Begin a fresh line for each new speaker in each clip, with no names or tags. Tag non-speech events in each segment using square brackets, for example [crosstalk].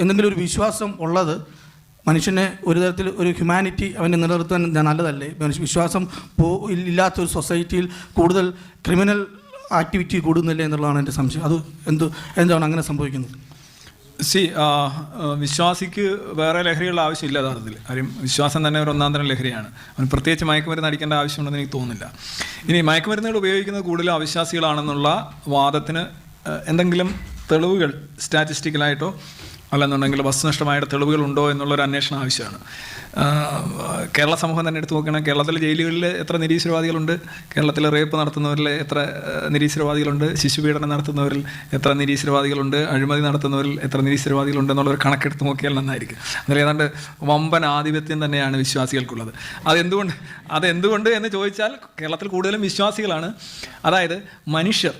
എന്തെങ്കിലും ഒരു വിശ്വാസം ഉള്ളത് മനുഷ്യനെ ഒരു തരത്തിൽ ഒരു ഹ്യൂമാനിറ്റി അവനെ നിലനിർത്താൻ നല്ലതല്ലേ? വിശ്വാസം പോ ഇല്ലാത്ത ഒരു സൊസൈറ്റിയിൽ കൂടുതൽ ക്രിമിനൽ ആക്ടിവിറ്റി കൂടുന്നില്ലേ എന്നുള്ളതാണ് എന്റെ സംശയം. അത് എന്ത് എന്താണ് അങ്ങനെ സംഭവിക്കുന്നത്?
സി വിശ്വാസിക്ക് വേറെ ലഹരികളുടെ ആവശ്യമില്ല യഥാർത്ഥത്തിൽ. കാര്യം വിശ്വാസം തന്നെ ഒരു ഒന്നാം തരം ലഹരിയാണ്. അവന് പ്രത്യേകിച്ച് മയക്കുമരുന്ന് അടിക്കേണ്ട ആവശ്യമുണ്ടെന്ന് എനിക്ക് തോന്നുന്നില്ല. ഇനി മയക്കുമരുന്നുകൾ ഉപയോഗിക്കുന്നത് കൂടുതലും അവിശ്വാസികളാണെന്നുള്ള വാദത്തിന് എന്തെങ്കിലും തെളിവുകൾ സ്റ്റാറ്റിസ്റ്റിക്കലായിട്ടോ അല്ലെന്നുണ്ടെങ്കിൽ വസ്തുനിഷ്ഠമായിട്ട് തെളിവുകളുണ്ടോ എന്നുള്ളൊരു അന്വേഷണം ആവശ്യമാണ്. കേരള സമൂഹം തന്നെ എടുത്ത് നോക്കുകയാണെങ്കിൽ കേരളത്തിലെ ജയിലുകളിൽ എത്ര നിരീശ്വരവാദികളുണ്ട്? കേരളത്തിൽ റേപ്പ് നടത്തുന്നവരിൽ എത്ര നിരീശ്വരവാദികളുണ്ട്? ശിശുപീഡനം നടത്തുന്നവരിൽ എത്ര നിരീശ്വരവാദികളുണ്ട്? അഴിമതി നടത്തുന്നവരിൽ എത്ര നിരീശ്വരവാദികളുണ്ട് എന്നുള്ളൊരു കണക്കെടുത്ത് നോക്കിയാൽ നന്നായിരിക്കും. അതിൽ ഏതാണ്ട് വമ്പൻ ആധിപത്യം തന്നെയാണ് വിശ്വാസികൾക്കുള്ളത്. അതെന്തുകൊണ്ട് അതെന്തുകൊണ്ട് എന്ന് ചോദിച്ചാൽ കേരളത്തിൽ കൂടുതലും വിശ്വാസികളാണ്. അതായത് മനുഷ്യർ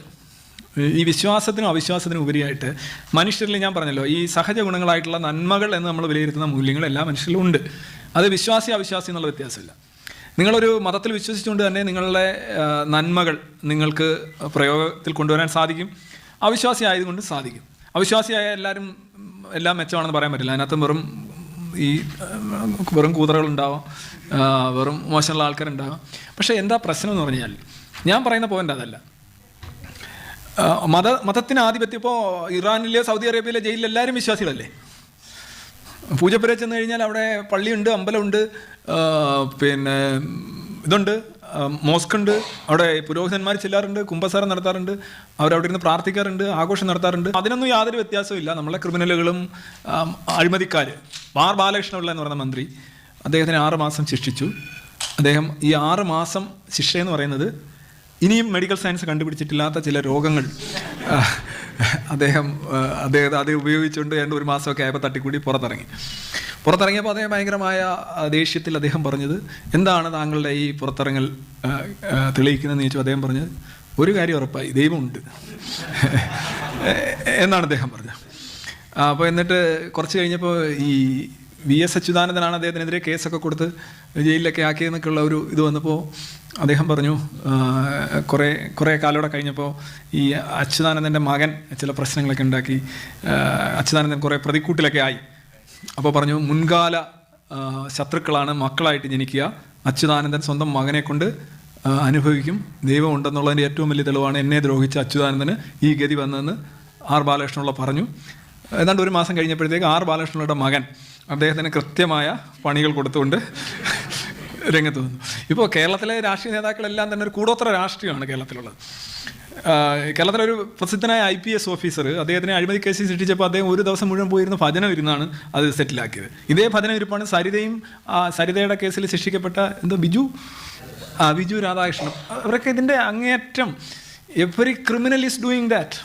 ഈ വിശ്വാസത്തിനും അവിശ്വാസത്തിനും ഉപരിയായിട്ട് മനുഷ്യരിൽ ഞാൻ പറഞ്ഞല്ലോ ഈ സഹജ ഗുണങ്ങളായിട്ടുള്ള നന്മകൾ എന്ന് നമ്മൾ വിലയിരുത്തുന്ന മൂല്യങ്ങൾ എല്ലാ മനുഷ്യരിലും ഉണ്ട്. അത് വിശ്വാസി അവിശ്വാസി എന്നുള്ള വ്യത്യാസമില്ല. നിങ്ങളൊരു മതത്തിൽ വിശ്വസിച്ചുകൊണ്ട് തന്നെ നിങ്ങളുടെ നന്മകൾ നിങ്ങൾക്ക് പ്രയോഗത്തിൽ കൊണ്ടുവരാൻ സാധിക്കും. അവിശ്വാസി ആയതുകൊണ്ട് സാധിക്കും. അവിശ്വാസിയായ എല്ലാവരും എല്ലാം മെച്ചമാണെന്ന് പറയാൻ പറ്റില്ല. അതിനകത്ത് വെറും ഈ വെറും കൂതറകളുണ്ടാവാം വെറും മോശമുള്ള ആൾക്കാരുണ്ടാവാം. പക്ഷേ എന്താ പ്രശ്നം എന്ന് പറഞ്ഞാൽ ഞാൻ പറയുന്ന പോയിന്റ് അതല്ല. മത മതത്തിന് ആധിപത്യം ഇപ്പോൾ ഇറാനിലെ സൗദി അറേബ്യയിലെ ജയിലിൽ എല്ലാവരും വിശ്വാസികളല്ലേ? പൂജപ്പുര ചെന്ന് കഴിഞ്ഞാൽ അവിടെ പള്ളിയുണ്ട് അമ്പലമുണ്ട് പിന്നെ ഇതുണ്ട് ആ, മോസ്ക് ഉണ്ട് അവിടെ പുരോഹിതന്മാർ ചെല്ലാറുണ്ട് കുംഭസാരം നടത്താറുണ്ട് അവരവിടെ ഇരുന്ന് പ്രാർത്ഥിക്കാറുണ്ട് ആഘോഷം നടത്താറുണ്ട്. അതിനൊന്നും യാതൊരു വ്യത്യാസവും ഇല്ല നമ്മളെ ക്രിമിനലുകളും അഴിമതിക്കാർ ആർ ബാലകൃഷ്ണപിള്ള എന്ന് പറയുന്ന മന്ത്രി അദ്ദേഹത്തിന് ആറ് മാസം ശിക്ഷിച്ചു. അദ്ദേഹം ഈ ആറ് മാസം ശിക്ഷ എന്ന് പറയുന്നത് ഇനിയും മെഡിക്കൽ സയൻസ് കണ്ടുപിടിച്ചിട്ടില്ലാത്ത ചില രോഗങ്ങൾ അദ്ദേഹം അദ്ദേഹം അത് ഉപയോഗിച്ചുകൊണ്ട് രണ്ട് ഒരു മാസമൊക്കെ ആയപ്പോൾ തട്ടിക്കൂടി പുറത്തിറങ്ങി. പുറത്തിറങ്ങിയപ്പോൾ അദ്ദേഹം ഭയങ്കരമായ ദേഷ്യത്തിൽ അദ്ദേഹം പറഞ്ഞത് എന്താണ് താങ്കളുടെ ഈ പുറത്തിറങ്ങൽ തെളിയിക്കുന്നതെന്ന് ചോദിച്ചു അദ്ദേഹം പറഞ്ഞത് ഒരു കാര്യം ഉറപ്പായി ദൈവമുണ്ട്. [laughs] എന്നാണ് അദ്ദേഹം പറഞ്ഞത്. അപ്പോൾ എന്നിട്ട് കുറച്ച് കഴിഞ്ഞപ്പോൾ ഈ വി എസ് അച്യുതാനന്ദനാണ് അദ്ദേഹത്തിനെതിരെ കേസൊക്കെ കൊടുത്ത് ജയിലിലൊക്കെ ആക്കിയെന്നൊക്കെയുള്ള ഒരു ഇത് വന്നപ്പോൾ അദ്ദേഹം പറഞ്ഞു കുറേ കുറേ കാലോടെ കഴിഞ്ഞപ്പോൾ ഈ അച്യുതാനന്ദന്റെ മകൻ ചില പ്രശ്നങ്ങളൊക്കെ ഉണ്ടാക്കി അച്യുതാനന്ദൻ കുറേ പ്രതിക്കൂട്ടിലൊക്കെ ആയി. അപ്പോൾ പറഞ്ഞു മുൻകാല ശത്രുക്കളാണ് മക്കളായിട്ട് ജനിക്കുക. അച്യുതാനന്ദൻ സ്വന്തം മകനെ കൊണ്ട് അനുഭവിക്കും. ദൈവം ഉണ്ടെന്നുള്ളതിന്റെ ഏറ്റവും വലിയ തെളിവാണ് എന്നെ ദ്രോഹിച്ച അച്യുതാനന്ദന് ഈ ഗതി വന്നതെന്ന് ആർ ബാലകൃഷ്ണപിള്ള പറഞ്ഞു. ഏതാണ്ട് ഒരു മാസം കഴിഞ്ഞപ്പോഴത്തേക്ക് ആർ ബാലകൃഷ്ണനുള്ള മകൻ അദ്ദേഹത്തിന് കൃത്യമായ പണികൾ കൊടുത്തുകൊണ്ട് രംഗത്ത് വന്നു. ഇപ്പോൾ കേരളത്തിലെ രാഷ്ട്രീയ നേതാക്കളെല്ലാം തന്നെ ഒരു കൂടോത്ര രാഷ്ട്രീയമാണ് കേരളത്തിലുള്ളത്. കേരളത്തിലെ ഒരു പ്രസിദ്ധനായ ഐ പി എസ് ഓഫീസർ അദ്ദേഹത്തിന് അഴിമതി കേസിൽ സൃഷ്ടിച്ചപ്പോൾ അദ്ദേഹം ഒരു ദിവസം മുഴുവൻ പോയിരുന്ന ഭജനം ഇരുന്നാണ് അത് സെറ്റിലാക്കിയത്. ഇതേ ഭജനം ഇരിപ്പാണ് സരിതയും സരിതയുടെ കേസിൽ ശിക്ഷിക്കപ്പെട്ട എന്തോ ബിജു? ബിജു രാധാകൃഷ്ണൻ അവരൊക്കെ ഇതിന്റെ അങ്ങേയറ്റം every criminal is doing that.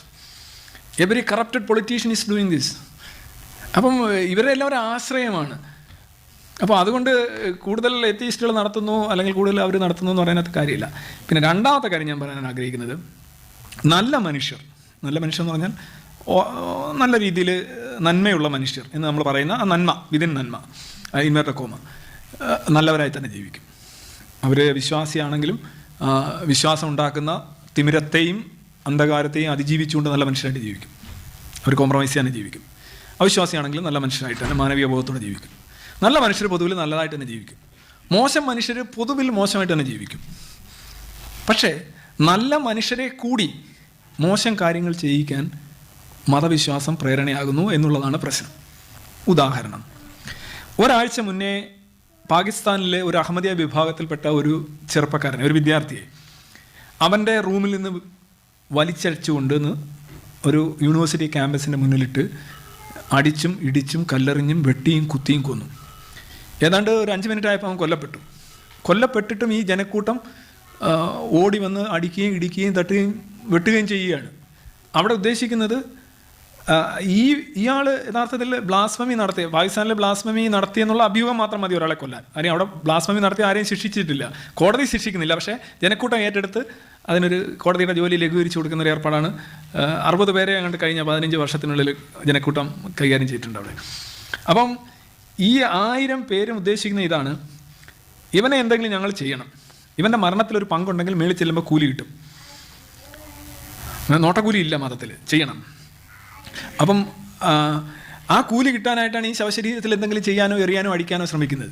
Every corrupted politician is doing this. അപ്പം ഇവരെല്ലാം ഒരു ആശ്രയമാണ്. അപ്പോൾ അതുകൊണ്ട് കൂടുതൽ എത്തിയിസ്റ്റുകൾ നടത്തുന്നു അല്ലെങ്കിൽ കൂടുതൽ അവർ നടത്തുന്നു എന്ന് പറയുന്നത് കാര്യമില്ല. പിന്നെ രണ്ടാമത്തെ കാര്യം ഞാൻ പറയാൻ ആഗ്രഹിക്കുന്നത് നല്ല മനുഷ്യർ നല്ല മനുഷ്യർ എന്ന് പറഞ്ഞാൽ നല്ല രീതിയിൽ നന്മയുള്ള മനുഷ്യർ എന്ന് നമ്മൾ പറയുന്ന ആ നന്മ വിതിൻ നന്മ ഇൻവേർട്ടർ കോമ നല്ലവരായി തന്നെ ജീവിക്കും. അവർ വിശ്വാസിയാണെങ്കിലും വിശ്വാസം ഉണ്ടാക്കുന്ന തിമിരത്തെയും അന്ധകാരത്തെയും അതിജീവിച്ചുകൊണ്ട് നല്ല മനുഷ്യരായിട്ട് ജീവിക്കും. അവർ കോംപ്രമൈസ് ചെയ്യാൻ ജീവിക്കും. അവിശ്വാസിയാണെങ്കിലും നല്ല മനുഷ്യരായിട്ട് തന്നെ മാനവീയ ബോധത്തോടെ ജീവിക്കും. നല്ല മനുഷ്യർ പൊതുവിൽ നല്ലതായിട്ട് തന്നെ ജീവിക്കും. മോശം മനുഷ്യർ പൊതുവിൽ മോശമായിട്ട് തന്നെ ജീവിക്കും. പക്ഷേ നല്ല മനുഷ്യരെ കൂടി മോശം കാര്യങ്ങൾ ചെയ്യിക്കാൻ മതവിശ്വാസം പ്രേരണയാകുന്നു എന്നുള്ളതാണ് പ്രശ്നം. ഉദാഹരണം. ഒരാഴ്ച മുന്നേ പാകിസ്ഥാനിലെ ഒരു അഹമ്മദിയ വിഭാഗത്തിൽപ്പെട്ട ഒരു ചെറുപ്പക്കാരനെ ഒരു വിദ്യാർത്ഥിയെ അവന്റെ റൂമിൽ നിന്ന് വലിച്ചഴിച്ചുകൊണ്ടെന്ന് ഒരു യൂണിവേഴ്സിറ്റി ക്യാമ്പസിന്റെ മുന്നിലിട്ട് അടിച്ചും ഇടിച്ചും കല്ലെറിഞ്ഞും വെട്ടിയും കുത്തിയും കൊന്നു. ഏതാണ്ട് ഒരു അഞ്ച് മിനിറ്റ് ആയപ്പോൾ അവൻ കൊല്ലപ്പെട്ടു. കൊല്ലപ്പെട്ടിട്ടും ഈ ജനക്കൂട്ടം ഓടി വന്ന് അടിക്കുകയും ഇടിക്കുകയും തട്ടുകയും വെട്ടുകയും ചെയ്യുകയാണ്. അവിടെ ഉദ്ദേശിക്കുന്നത് ഈ ഇയാൾ യഥാർത്ഥത്തിൽ ബ്ലാസ്മമി നടത്തിയ പാകിസ്ഥാനിലെ ബ്ലാസ്മമി നടത്തിയെന്നുള്ള അഭ്യൂഹം മാത്രം മതി ഒരാളെ കൊല്ലാൻ. അല്ലെങ്കിൽ അവിടെ ബ്ലാസ്മമി നടത്തി ആരെയും ശിക്ഷിച്ചിട്ടില്ല. കോടതി ശിക്ഷിക്കുന്നില്ല. പക്ഷേ ജനക്കൂട്ടം ഏറ്റെടുത്ത് അതിനൊരു കോടതിയുടെ ജോലി ലഘൂകരിച്ചു കൊടുക്കുന്ന ഒരു ഏർപ്പാടാണ്. അറുപത് പേരെ അങ്ങോട്ട് കഴിഞ്ഞ പതിനഞ്ച് വർഷത്തിനുള്ളിൽ ജനക്കൂട്ടം കൈകാര്യം ചെയ്തിട്ടുണ്ട് അവിടെ. അപ്പം ഈ ആയിരം പേരും ഉദ്ദേശിക്കുന്ന ഇതാണ് ഇവനെ എന്തെങ്കിലും ഞങ്ങൾ ചെയ്യണം. ഇവന്റെ മരണത്തിലൊരു പങ്കുണ്ടെങ്കിൽ മേളിൽ ചെല്ലുമ്പോൾ കൂലി കിട്ടും. നോട്ടക്കൂലി ഇല്ല മതത്തിൽ ചെയ്യണം. അപ്പം ആ, കൂലി കിട്ടാനായിട്ടാണ് ഈ ശവശരീരത്തിൽ എന്തെങ്കിലും ചെയ്യാനോ എറിയാനോ അടിക്കാനോ ശ്രമിക്കുന്നത്.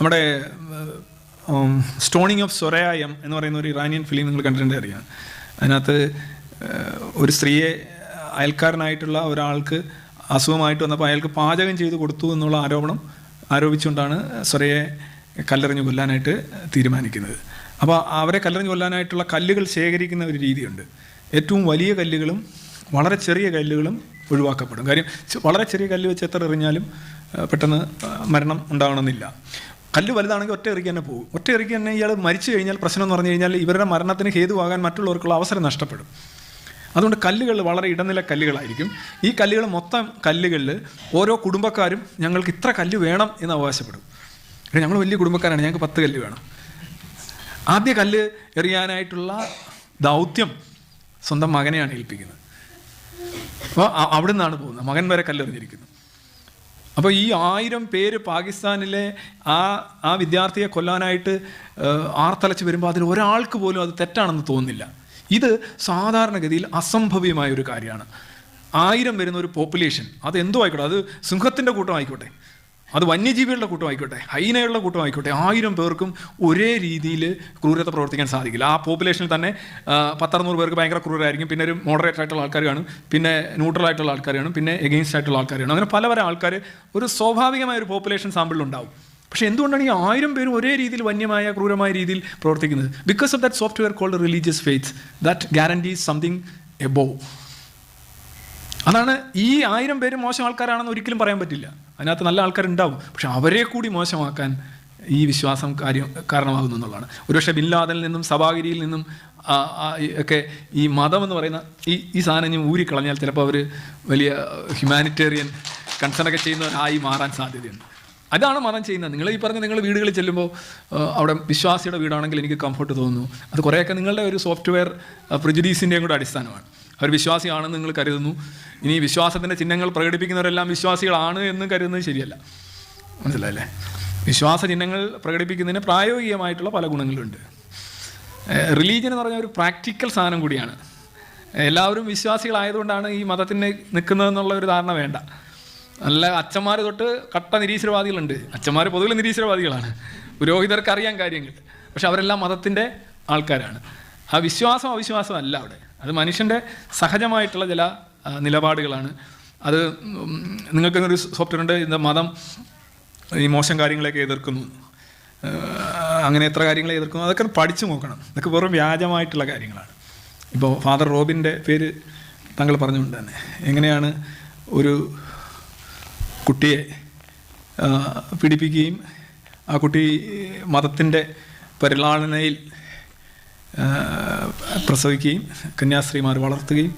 നമ്മുടെ സ്റ്റോണിങ് ഓഫ് സൊറയായം എന്ന് പറയുന്ന ഒരു ഇറാനിയൻ ഫിലിം നിങ്ങൾ കണ്ടിട്ടുണ്ടേ അറിയാം. അതിനകത്ത് ഒരു സ്ത്രീയെ അയൽക്കാരനായിട്ടുള്ള ഒരാൾക്ക് അസുഖമായിട്ട് വന്നപ്പോൾ അയാൾക്ക് പാചകം ചെയ്ത് കൊടുത്തു എന്നുള്ള ആരോപണം ആരോപിച്ചുകൊണ്ടാണ് സൊറയെ കല്ലെറിഞ്ഞ് കൊല്ലാനായിട്ട് തീരുമാനിക്കുന്നത്. അപ്പോൾ അവരെ കല്ലെറിഞ്ഞ് കൊല്ലാനായിട്ടുള്ള കല്ലുകൾ ശേഖരിക്കുന്ന ഒരു രീതിയുണ്ട്. ഏറ്റവും വലിയ കല്ലുകളും വളരെ ചെറിയ കല്ലുകളും ഒഴിവാക്കപ്പെടും. കാര്യം വളരെ ചെറിയ കല്ല് വെച്ച് എത്ര എറിഞ്ഞാലും പെട്ടെന്ന് മരണം ഉണ്ടാകണമെന്നില്ല കല്ല് വലുതാണെങ്കിൽ ഒറ്റ എറിക്ക് തന്നെ പോകും. ഒറ്റ എറിക്ക് തന്നെ ഇയാൾ മരിച്ചു കഴിഞ്ഞാൽ പ്രശ്നം എന്ന് പറഞ്ഞു കഴിഞ്ഞാൽ ഇവരുടെ മരണത്തിന് ഹേതുവാകാൻ മറ്റുള്ളവർക്കുള്ള അവസരം നഷ്ടപ്പെടും. അതുകൊണ്ട് കല്ലുകൾ വളരെ ഇടനില കല്ലുകളായിരിക്കും. ഈ കല്ലുകൾ മൊത്തം കല്ലുകളിൽ ഓരോ കുടുംബക്കാരും ഞങ്ങൾക്ക് ഇത്ര കല്ല് വേണം എന്ന് അവകാശപ്പെടും. ഞങ്ങൾ വലിയ കുടുംബക്കാരാണ് ഞങ്ങൾക്ക് പത്ത് കല്ല് വേണം. ആദ്യ കല്ല് എറിയാനായിട്ടുള്ള ദൗത്യം സ്വന്തം മകനെയാണ് ഏൽപ്പിക്കുന്നത്. അപ്പോൾ അവിടെ നിന്നാണ് പോകുന്നത്. മകൻ വരെ കല്ലെറിഞ്ഞിരിക്കുന്നു. അപ്പോൾ ഈ ആയിരം പേര് പാകിസ്ഥാനിലെ ആ ആ വിദ്യാർത്ഥിയെ കൊല്ലാനായിട്ട് ആർത്തലച്ച് വരുമ്പോൾ അതിൽ ഒരാൾക്ക് പോലും അത് തെറ്റാണെന്ന് തോന്നുന്നില്ല. ഇത് സാധാരണഗതിയിൽ അസംഭവ്യമായ ഒരു കാര്യമാണ്. ആയിരം വരുന്ന ഒരു പോപ്പുലേഷൻ അത് എന്തോ ആയിക്കോട്ടെ അത് സിംഹത്തിന്റെ കൂട്ടം ആയിക്കോട്ടെ അത് വന്യജീവികളുടെ കൂട്ടം ആയിക്കോട്ടെ ഹൈനകളുടെ കൂട്ടം ആയിക്കോട്ടെ ആയിരം പേർക്കും ഒരേ രീതിയിൽ ക്രൂരത പ്രവർത്തിക്കാൻ സാധിക്കില്ല. ആ പോപ്പുലേഷനിൽ തന്നെ പത്തറുന്നൂറ് പേർക്ക് ഭയങ്കര ക്രൂരായിരിക്കും പിന്നെ ഒരു മോഡറേറ്റ് ആയിട്ടുള്ള ആൾക്കാർ കാണും. പിന്നെ ന്യൂട്രൽ ആയിട്ടുള്ള ആൾക്കാർ കാണും. പിന്നെ എഗെയിൻസ്റ്റ് ആയിട്ടുള്ള ആൾക്കാർ കാണും. അങ്ങനെ പല പല ആൾക്കാർ ഒരു സ്വാഭാവികമായ ഒരു പോപ്പുലേഷൻ സാമ്പിളിൽ ഉണ്ടാവും. പക്ഷേ എന്തുകൊണ്ടാണ് ഈ ആയിരം പേരും ഒരേ രീതിയിൽ വന്യമായ ക്രൂരമായ രീതിയിൽ പ്രവർത്തിക്കുന്നത്? Because of that software called religious faith that guarantees something above അതാണ് ഈ ആയിരം പേരും മോശം ആൾക്കാരാണെന്ന് ഒരിക്കലും പറയാൻ പറ്റില്ല. അതിനകത്ത് നല്ല ആൾക്കാരുണ്ടാവും. പക്ഷെ അവരെ കൂടി മോശമാക്കാൻ ഈ വിശ്വാസം കാര്യം കാരണമാകുന്നു എന്നുള്ളതാണ്. ഒരുപക്ഷെ ബില്ലാദിൽ നിന്നും സഭാഗിരിയിൽ നിന്നും ഒക്കെ ഈ മതം എന്ന് പറയുന്ന ഈ ഈ സാധനം ഇനി ഊരിക്കളഞ്ഞാൽ ചിലപ്പോൾ അവർ വലിയ ഹ്യൂമാനിറ്റേറിയൻ കൺസേൺ കൺസേണൊക്കെ ചെയ്യുന്നവരായി മാറാൻ സാധ്യതയുണ്ട്. അതാണ് മതം ചെയ്യുന്നത്. നിങ്ങൾ ഈ പറഞ്ഞ നിങ്ങൾ വീടുകളിൽ ചെല്ലുമ്പോൾ അവിടെ വിശ്വാസിയുടെ വീടാണെങ്കിൽ എനിക്ക് കംഫർട്ട് തോന്നുന്നു. അത് കുറേയൊക്കെ നിങ്ങളുടെ ഒരു സോഫ്റ്റ്വെയർ പ്രിജുഡീസിന്റെയും കൂടെ അടിസ്ഥാനമാണ്. അവർ വിശ്വാസിയാണെന്ന് നിങ്ങൾ കരുതുന്നു. ഇനി വിശ്വാസത്തിന്റെ ചിഹ്നങ്ങൾ പ്രകടിപ്പിക്കുന്നവരെല്ലാം വിശ്വാസികളാണ് എന്ന് കരുതുന്നത് ശരിയല്ല. മനസ്സിലായല്ലേ? വിശ്വാസ ചിഹ്നങ്ങൾ പ്രകടിപ്പിക്കുന്നതിന് പ്രായോഗികമായിട്ടുള്ള പല ഗുണങ്ങളുണ്ട്. റിലീജിയൻ എന്ന് പറഞ്ഞ ഒരു പ്രാക്ടിക്കൽ സാധനം കൂടിയാണ്. എല്ലാവരും വിശ്വാസികളായതുകൊണ്ടാണ് ഈ മതത്തിന് നിൽക്കുന്നതെന്നുള്ള ഒരു ധാരണ വേണ്ട. നല്ല അച്ഛന്മാർ തൊട്ട് കട്ട നിരീശ്വരവാദികളുണ്ട്. അച്ഛന്മാർ പൊതുവിൽ നിരീശ്വരവാദികളാണ്. പുരോഹിതർക്ക് അറിയാൻ കാര്യങ്ങൾ. പക്ഷെ അവരെല്ലാം മതത്തിന്റെ ആൾക്കാരാണ്. ആ വിശ്വാസം അവിശ്വാസം അല്ല അവിടെ. അത് മനുഷ്യന്റെ സഹജമായിട്ടുള്ള ചില നിലപാടുകളാണ്. അത് നിങ്ങൾക്ക് ഒരു സോഫ്റ്റ്വെയർ ഉണ്ട് ഇന്ന് മതം ഈ മോശം കാര്യങ്ങളെയൊക്കെ എതിർക്കുന്നു. അങ്ങനെ എത്ര കാര്യങ്ങളെ എതിർക്കുന്നു അതൊക്കെ പഠിച്ചു നോക്കണം. ഇതൊക്കെ വെറും വ്യാജമായിട്ടുള്ള കാര്യങ്ങളാണ്. ഇപ്പോൾ ഫാദർ റോബിന്റെ പേര് താങ്കൾ പറഞ്ഞുകൊണ്ട് തന്നെ. എങ്ങനെയാണ് ഒരു കുട്ടിയെ പിടിപ്പിക്കുകയും ആ കുട്ടി മതത്തിന്റെ പരിലാളനയിൽ പ്രസവിക്കുകയും കന്യാസ്ത്രീമാർ വളർത്തുകയും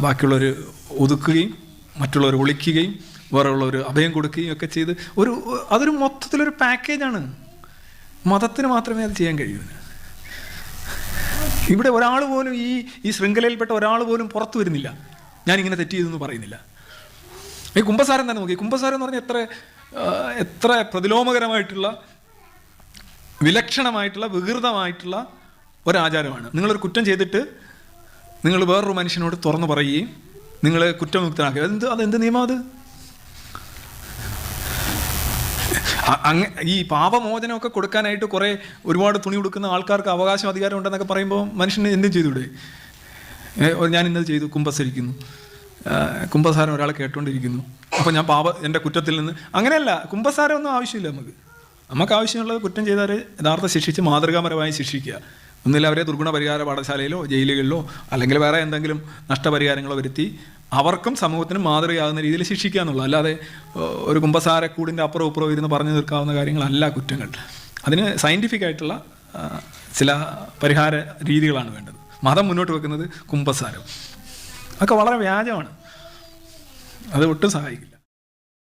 ബാക്കിയുള്ളവർ ഒതുക്കുകയും മറ്റുള്ളവർ ഒളിക്കുകയും വേറെയുള്ളവർ അഭയം കൊടുക്കുകയും ഒക്കെ ചെയ്ത് ഒരു അതൊരു മൊത്തത്തിലൊരു പാക്കേജാണ്. മതത്തിന് മാത്രമേ അത് ചെയ്യാൻ കഴിയൂ. ഇവിടെ ഒരാൾ പോലും ഈ ഈ ശൃംഖലയിൽപ്പെട്ട ഒരാൾ പോലും പുറത്തു വരുന്നില്ല. ഞാനിങ്ങനെ തെറ്റ് ചെയ്തെന്ന് പറയുന്നില്ല. ഈ കുംഭസാരം തന്നെ നോക്കി. കുംഭസാരം എന്ന് പറഞ്ഞാൽ എത്ര എത്ര പ്രതിലോമകരമായിട്ടുള്ള വിലക്ഷണമായിട്ടുള്ള വികൃതമായിട്ടുള്ള ഒരാചാരമാണ്. നിങ്ങളൊരു കുറ്റം ചെയ്തിട്ട് നിങ്ങൾ വേറൊരു മനുഷ്യനോട് തുറന്നു പറയുകയും നിങ്ങൾ കുറ്റമുക്തനാക്കുക അതെന്ത് അതെന്ത് നിയമം അത്? അങ്ങ ഈ പാപമോചനമൊക്കെ കൊടുക്കാനായിട്ട് കുറേ ഒരുപാട് തുണി കൊടുക്കുന്ന ആൾക്കാർക്ക് അവകാശം അധികാരം ഉണ്ടെന്നൊക്കെ പറയുമ്പോൾ മനുഷ്യന് എന്തും ഓ, ഞാൻ ഇന്നത് ചെയ്തു കുംഭസരിക്കുന്നു കുംഭസാരം ഒരാൾ കേട്ടുകൊണ്ടിരിക്കുന്നു അപ്പോൾ ഞാൻ പാപ എന്റെ കുറ്റത്തിൽ നിന്ന് അങ്ങനെയല്ല കുംഭസാരം ഒന്നും ആവശ്യമില്ല നമുക്ക്. നമുക്ക് ആവശ്യമുള്ളത് കുറ്റം ചെയ്തവരെ യഥാർത്ഥ ശിക്ഷിച്ച് മാതൃകാപരമായി ശിക്ഷിക്കുക. ഒന്നില്ല അവരെ ദുർഗുണ പരിഹാര പാഠശാലയിലോ ജയിലുകളിലോ അല്ലെങ്കിൽ വേറെ എന്തെങ്കിലും നഷ്ടപരിഹാരങ്ങളോ വരുത്തി അവർക്കും സമൂഹത്തിനും മാതൃകയാകുന്ന രീതിയിൽ ശിക്ഷിക്കുക എന്നുള്ളത് അല്ലാതെ ഒരു കുംഭസാരക്കൂടിന്റെ അപ്പുറം ഇപ്പുറം ഇരുന്ന് പറഞ്ഞു തീർക്കാവുന്ന കാര്യങ്ങളല്ല കുറ്റങ്ങൾ. അതിന് സയന്റിഫിക് ആയിട്ടുള്ള ചില പരിഹാര രീതികളാണ് വേണ്ടത്. മതം മുന്നോട്ട് വെക്കുന്നത് കുമ്പസാരം. അതൊക്കെ വളരെ വ്യാജമാണ്. അത് ഒട്ടും സഹായിക്കില്ല.